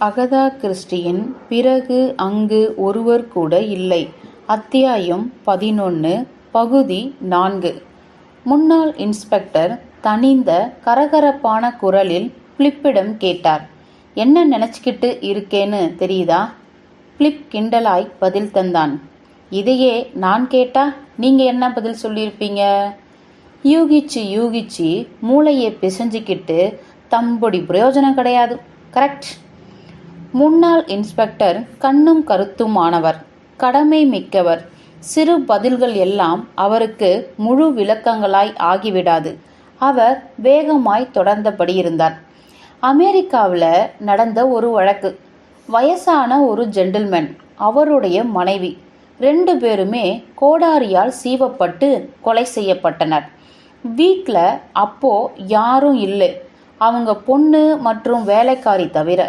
Agatha கிறிஸ்டியின் பிறகு அங்கு ஒருவர் கூட இல்லை. அத்தியாயம் பதினொன்று பகுதி நான்கு. முன்னாள் இன்ஸ்பெக்டர் தனிந்த கரகரப்பான குரலில் பிளிப்பிடம் கேட்டார். என்ன நினச்சிக்கிட்டு இருக்கேன்னு தெரியுதா? பிளிப் கிண்டலாய் பதில் தந்தான். இதையே நான் கேட்டா நீங்க என்ன பதில் சொல்லியிருப்பீங்க? யூகிச்சு யூகிச்சு மூளையை பிசைஞ்சிக்கிட்டு தம்புடி பிரயோஜனம் கிடையாது. கரெக்ட். முன்னாள் இன்ஸ்பெக்டர் கண்ணும் கருத்துமானவர் கடமை மிக்கவர். சிறு பதில்கள் எல்லாம் அவருக்கு முழு விளக்கங்களாய் ஆகிவிடாது. அவர் வேகமாய் தொடர்ந்தபடி இருந்தார். அமெரிக்காவில் நடந்த ஒரு வழக்கு. வயசான ஒரு ஜென்டில்மேன் அவருடைய மனைவி. ரெண்டு பேருமே கோடாரியால் சீவப்பட்டு கொலை செய்யப்பட்டனர். வீட்டில் அப்போ யாரும் இல்லை. அவங்க பொண்ணு மற்றும் வேலைக்காரி தவிர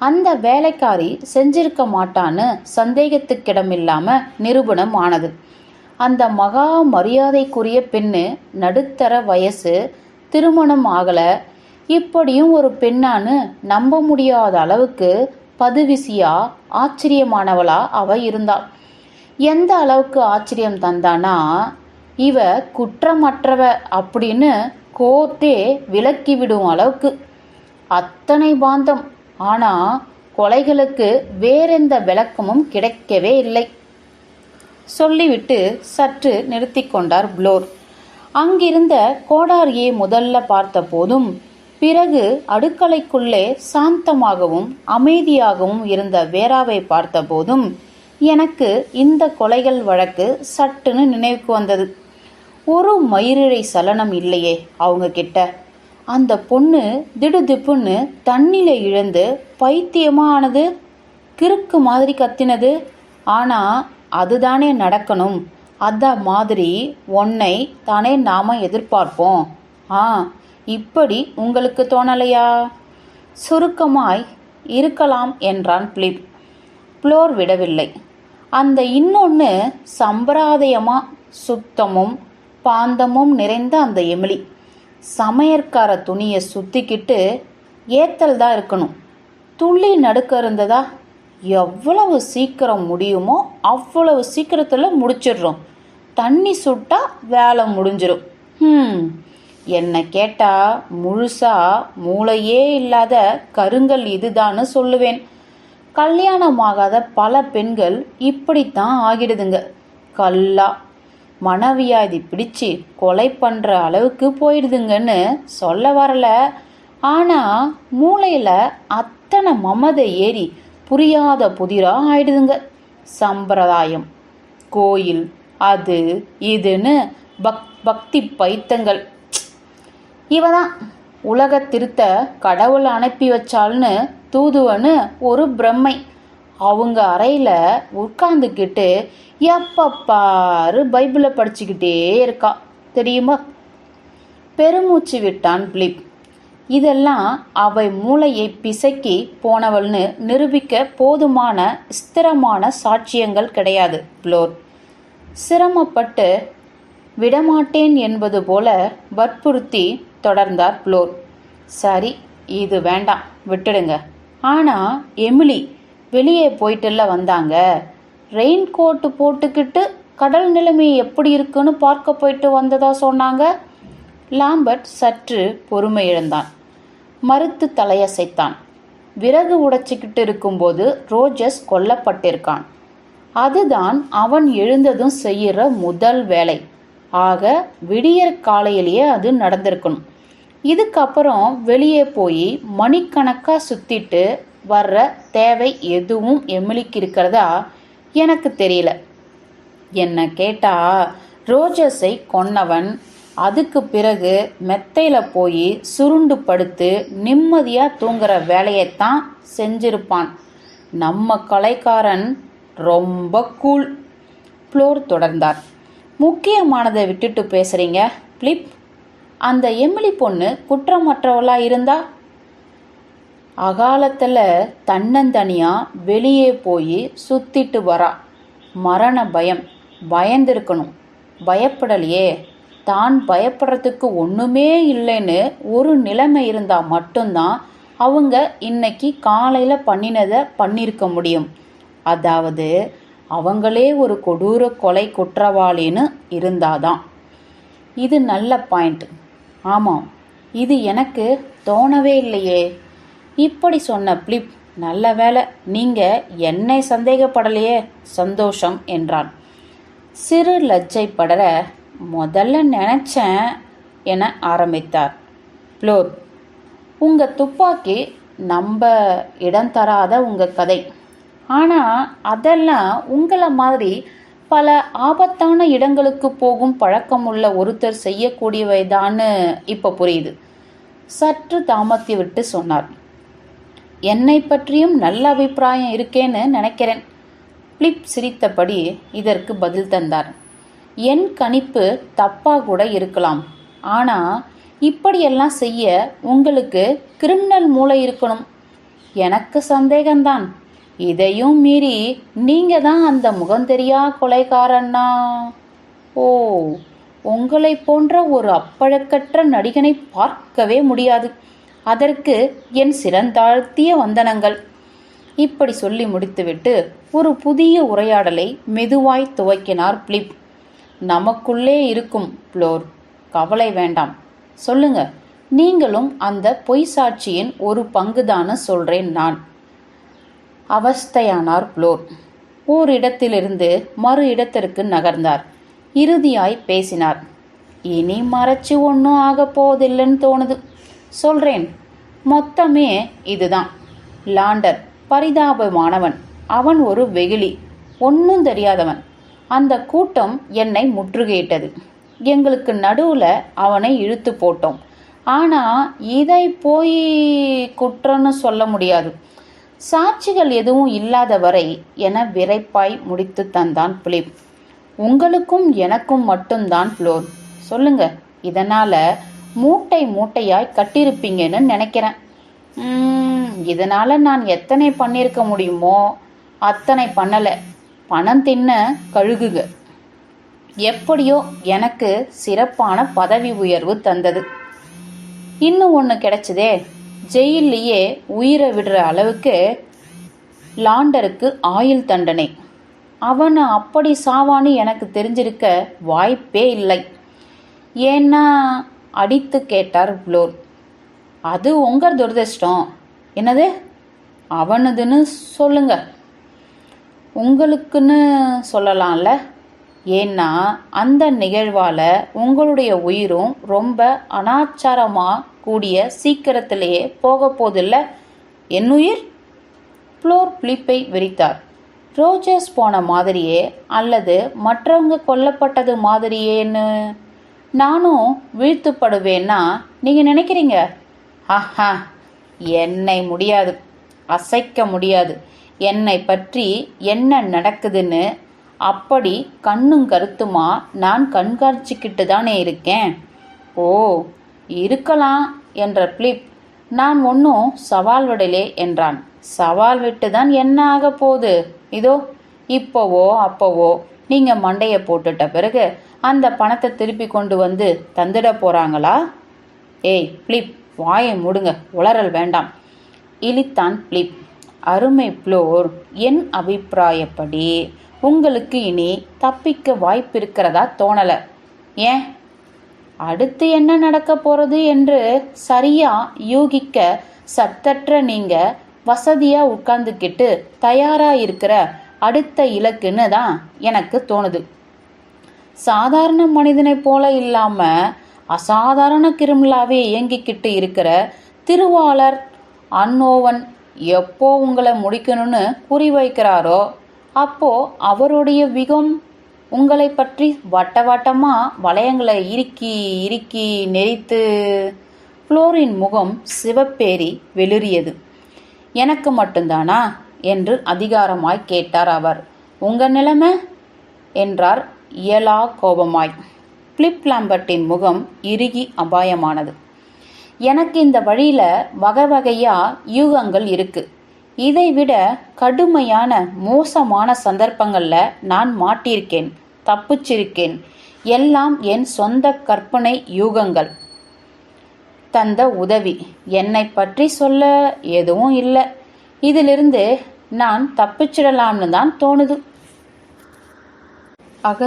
அந்த வேலைக்காரி செஞ்சிருக்க மாட்டான்னு சந்தேகத்துக்கிடமில்லாம நிரூபணம் ஆனது அந்த மகா மரியாதைக்குரிய பெண்ணு நடுத்தர வயசு திருமணம் ஆகல. இப்படியும் ஒரு பெண்ணான்னு நம்ப முடியாத அளவுக்கு பதுவிசியா ஆச்சரியமானவளா அவ இருந்தாள் எந்த அளவுக்கு ஆச்சரியம் தந்தானா இவ குற்றமற்றவ அப்படின்னு கோர்ட்டே விலக்கி விடும் அளவுக்கு. அத்தனை பாந்தம் ஆனா கொலைகளுக்கு வேறெந்த விளக்கமும் கிடைக்கவே இல்லை. சொல்லிவிட்டு சற்று நிறுத்தி கொண்டார் புளோர். அங்கிருந்த கோடாரியை முதல்ல பார்த்த போதும் பிறகு அடுக்கலைக்குள்ளே சாந்தமாகவும் அமைதியாகவும் இருந்த வேராவை பார்த்தபோதும் எனக்கு இந்த கொலைகள் வழக்கு சட்டுன்னு நினைவுக்கு வந்தது. ஒரு மயிரிழை சலனம் இல்லையே அவங்க கிட்ட. அந்த பொண்ணு திடுதிப்புன்னு தண்ணில இழந்து பைத்தியமா ஆனது கிறுக்கு மாதிரி கத்தினது. ஆனா அதுதானே நடக்கணும். அத மாதிரி உன்னை தானே நாம எதிர்பார்ப்போம். ஆ இப்படி உங்களுக்கு தோணலையா? சுருக்கமாய் இருக்கலாம் என்றான் பிலிப். புளோர் விடவில்லை. அந்த இன்னொன்று சம்பிராதயமாக சுத்தமும் பாந்தமும் நிறைந்த அந்த எமிலி. சமையற்கார துணியை சுத்திக்கிட்டு ஏத்தல் தான் இருக்கணும். துள்ளி நடுக்க இருந்ததா? எவ்வளவு சீக்கிரம் முடியுமோ அவ்வளவு சீக்கிரத்தில் முடிச்சிடுறோம். தண்ணி சுட்டா வேலை முடிஞ்சிடும் ம் என்னை கேட்டா முழுசா மூளையே இல்லாத கருங்கல் இதுதான்னு சொல்லுவேன். கல்யாணமாகாத பல பெண்கள் இப்படித்தான் ஆகிடுதுங்க. கல்லா மனவியாதி பிடிச்சு கொலை பண்ற அளவுக்கு போயிடுதுங்கன்னு சொல்ல வரல. ஆனா மூளையில அத்தனை மமதை ஏறி புரியாத புதிரா ஆயிடுதுங்க. சம்பிரதாயம். கோயில் அது இதுன்னு பக் பக்தி பைத்தங்கள். இவதான். உலக திருத்த கடவுள் அனுப்பி வச்சால்னு தூதுவன்னு ஒரு பிரம்மை. அவங்க அறையில் உட்காந்துக்கிட்டு எப்பப்பாரு பைபிளை படிச்சுக்கிட்டே இருக்கா? தெரியுமா? பெருமூச்சு விட்டான் பிலிப். இதெல்லாம் அவை மூளையை பிசக்கி போனவள்னு நிரூபிக்க போதுமான ஸ்திரமான சாட்சியங்கள் கிடையாது ப்ளோர் சிரமப்பட்டு விடமாட்டேன் என்பது போல வற்புறுத்தி தொடர்ந்தார் ப்ளோர் சரி இது வேண்டாம் விட்டுடுங்க. ஆனால் எமிலி வெளியே போயிட்டுல வந்தாங்க. ரெயின் கோட்டு போட்டுக்கிட்டு கடல் நிலைமை எப்படி இருக்குன்னு பார்க்க போயிட்டு வந்ததா சொன்னாங்க. லாம்பர்ட் சற்று பொறுமை இழந்தான். மறுத்து தலையசைத்தான். விறகு உடைச்சிக்கிட்டு இருக்கும்போது ரோஜஸ் கொல்லப்பட்டிருக்கான். அதுதான் அவன் எழுந்ததும் செய்கிற முதல் வேலை. ஆக விடியற் காலையிலேயே அது நடந்திருக்கணும். இதுக்கப்புறம் வெளியே போய் மணிக்கணக்காக சுற்றிட்டு வர்ற தேவை எதுவும் எமிலிக்கு இருக்கிறதா? எனக்கு தெரியல. என்ன கேட்டா ரோஜஸை கொன்னவன் அதுக்கு பிறகு மெத்தையில் போய் சுருண்டு படுத்து நிம்மதியாக தூங்குற வேலையைத்தான் செஞ்சிருப்பான். நம்ம கலைக்காரன் ரொம்ப கூல். ஃப்ளோர் தொடர்ந்தார். முக்கியமானதை விட்டுட்டு பேசுறீங்க பிளிப் அந்த எமிலி பொண்ணு குற்றமற்றவளாக இருந்தா? அகாலத்தில் தன்னந்தனியாக வெளியே போய் சுத்திட்டு வரா. மரண பயம். பயந்திருக்கணும். பயப்படலையே. தான் பயப்படுறதுக்கு ஒன்றுமே இல்லைன்னு ஒரு நிலைமை இருந்தால் மட்டும்தான் அவங்க இன்னைக்கு காலையில் பண்ணினதை பண்ணியிருக்க முடியும். அதாவது அவங்களே ஒரு கொடூர கொலை குற்றவாளின்னு இருந்தாதான். இது நல்ல பாயிண்ட். ஆமாம். இது எனக்கு தோணவே இல்லையே. இப்படி சொன்ன பிளிப் நல்ல வேலை நீங்கள் என்னை சந்தேகப்படலையே சந்தோஷம் என்றான். சிறு லஜ்ஜை படர முதல்ல நினச்சேன் என ஆரம்பித்தார். ப்ளோர் உங்கள் துப்பாக்கி நம்ப இடம் தராத உங்கள் கதை. ஆனால் அதெல்லாம் உங்களை மாதிரி பல ஆபத்தான இடங்களுக்கு போகும் பழக்கம் உள்ள ஒருத்தர் செய்யக்கூடியவைதான்னு இப்போ புரியுது சற்று தாமத்தி விட்டு சொன்னார். என்னை பற்றியும் நல்ல அபிப்பிராயம் இருக்கேன்னு நினைக்கிறேன். பிளிப் சிரித்தபடி இதற்கு பதில் தந்தார். என் கணிப்பு தப்பாக கூட இருக்கலாம். ஆனால் இப்படியெல்லாம் செய்ய உங்களுக்கு கிரிமினல் மூளை இருக்கணும். எனக்கு சந்தேகம்தான். இதையும் மீறி நீங்கள் தான் அந்த முகந்தெரியா கொலைகாரன்னா? ஓ உங்களை போன்ற ஒரு அப்பழக்கற்ற நடிகனை பார்க்கவே முடியாது. அதற்கு என் சிறந்தாழ்த்திய வந்தனங்கள். இப்படி சொல்லி முடித்துவிட்டு ஒரு புதிய உரையாடலை மெதுவாய் துவக்கினார் பிலிப். நமக்குள்ளே இருக்கும் ப்ளோர் கவலை வேண்டாம். சொல்லுங்க நீங்களும் அந்த பொய் சாட்சியின் ஒரு பங்குதான சொல்றேன் நான். அவஸ்தையானார் ப்ளோர். ஓரிடத்திலிருந்து மறு இடத்திற்கு நகர்ந்தார். இறுதியாய் பேசினார். இனி மறைச்சு ஒன்றும் ஆக போவதில்லைன்னு தோணுது. சொல்றேன் மொத்தமே இதுதான். லாண்டர் பரிதாபமானவன். அவன் ஒரு வெகுளி. ஒன்றும் தெரியாதவன். அந்த கூட்டம் என்னை முற்றுகையிட்டது. எங்களுக்கு நடுவில் அவனை இழுத்து போட்டோம். ஆனால் இதை போய் குற்றம்னு சொல்ல முடியாது. சாட்சிகள் எதுவும் இல்லாத வரை என விரைப்பாய் முடித்து தந்தான் பிலிப். உங்களுக்கும் எனக்கும் மட்டும்தான் ஃப்ளோர். சொல்லுங்க இதனால் மூட்டை மூட்டையாய் கட்டியிருப்பீங்கன்னு நினைக்கிறேன். இதனால் இதனால நான் எத்தனை பண்ணியிருக்க முடியுமோ அத்தனை பண்ணலை. பணம் தின்ன கழுகுக. எப்படியோ எனக்கு சிறப்பான பதவி உயர்வு தந்தது. இன்னும் ஒன்று கிடைச்சதே ஜெயில்லையே உயிரை விடுற அளவுக்கு லாண்டருக்கு ஆயுள் தண்டனை. அவன் அப்படி சாவான்னு எனக்கு தெரிஞ்சிருக்க வாய்ப்பே இல்லை. ஏன்னா அடித்து கேட்டார் ப்ளோர் அது உங்க துரதிர்ஷ்டம். என்னது? அவனதுன்னு சொல்லுங்க. உங்களுக்குன்னு சொல்லலாம்ல. ஏன்னா அந்த நிகழ்வால் உங்களுடைய உயிரும் ரொம்ப அனாச்சாரமாக கூடிய சீக்கிரத்திலேயே போக போதில்ல என் உயிர்? ஃப்ளோர் பிலிப்பை விரித்தார். ரோஜர்ஸ் போன மாதிரியே அல்லது மற்றவங்க கொல்லப்பட்டது மாதிரியேன்னு நானும் வீழ்த்துப்படுவேன்னா நீங்கள் நினைக்கிறீங்க? ஆஹா என்னை முடியாது அசைக்க முடியாது. என்னை பற்றி என்ன நடக்குதுன்னு அப்படி கண்ணும் கருத்துமா நான் கண்காட்சிக்கிட்டு தானே இருக்கேன். ஓ இருக்கலாம் என்ற பிளிப். நான் ஒன்றும் சவால் விடலே என்றான். சவால் விட்டு தான் என்ன ஆக போகுது? இதோ இப்போவோ அப்போவோ. நீங்கள் மண்டையை போட்டுட்ட பிறகு அந்த பணத்தை திருப்பி கொண்டு வந்து தந்துட போகிறாங்களா ஏய் பிளிப் வாயை முடுங்க. உளறல் வேண்டாம். இழித்தான் பிளிப் அருமை ப்ளோர் என் அபிப்பிராயப்படி உங்களுக்கு இனி தப்பிக்க வாய்ப்பு இருக்கிறதா தோணலை. ஏன்? அடுத்து என்ன நடக்க போறது என்று சரியா யூகிக்க சத்தற்ற நீங்க வசதியா உட்கார்ந்துக்கிட்டு தயாரா இருக்கிற அடுத்த இலக்குன்னு தான் எனக்கு தோணுது. சாதாரண மனிதனைப் போல இல்லாம அசாதாரண கிருமிலாவே இயங்கிக்கிட்டு இருக்கிற திருவாளர் அன்னோவன் எப்போ உங்களை முடிக்கணும்னு குறிவைக்கிறாரோ அப்போ அவருடைய விகம் உங்களை பற்றி வட்ட வட்டமா வளையங்களை இறுக்கி இறுக்கி நெறித்து புளோரின் முகம் சிவப்பேறி வெளிரியது எனக்கு மட்டும்தானா? என்று அதிகாரமாய் கேட்டார் அவர். உங்க நிலைமை? என்றார் இயலா கோபமாய் பிலிப் லாம்பர்ட்டின் முகம் இறுகி அபாயமானது. எனக்கு இந்த வழியில் வகை வகையாக யூகங்கள் இருக்கு. இதைவிட கடுமையான மோசமான சந்தர்ப்பங்களில் நான் மாட்டியிருக்கேன் தப்பிச்சிருக்கேன். எல்லாம் என் சொந்த கற்பனை யூகங்கள். தந்த உதவி. என்னை பற்றி சொல்ல எதுவும் இல்லை. இதிலிருந்து நான் தப்பிச்சிடலாம்னு தான் தோணுது.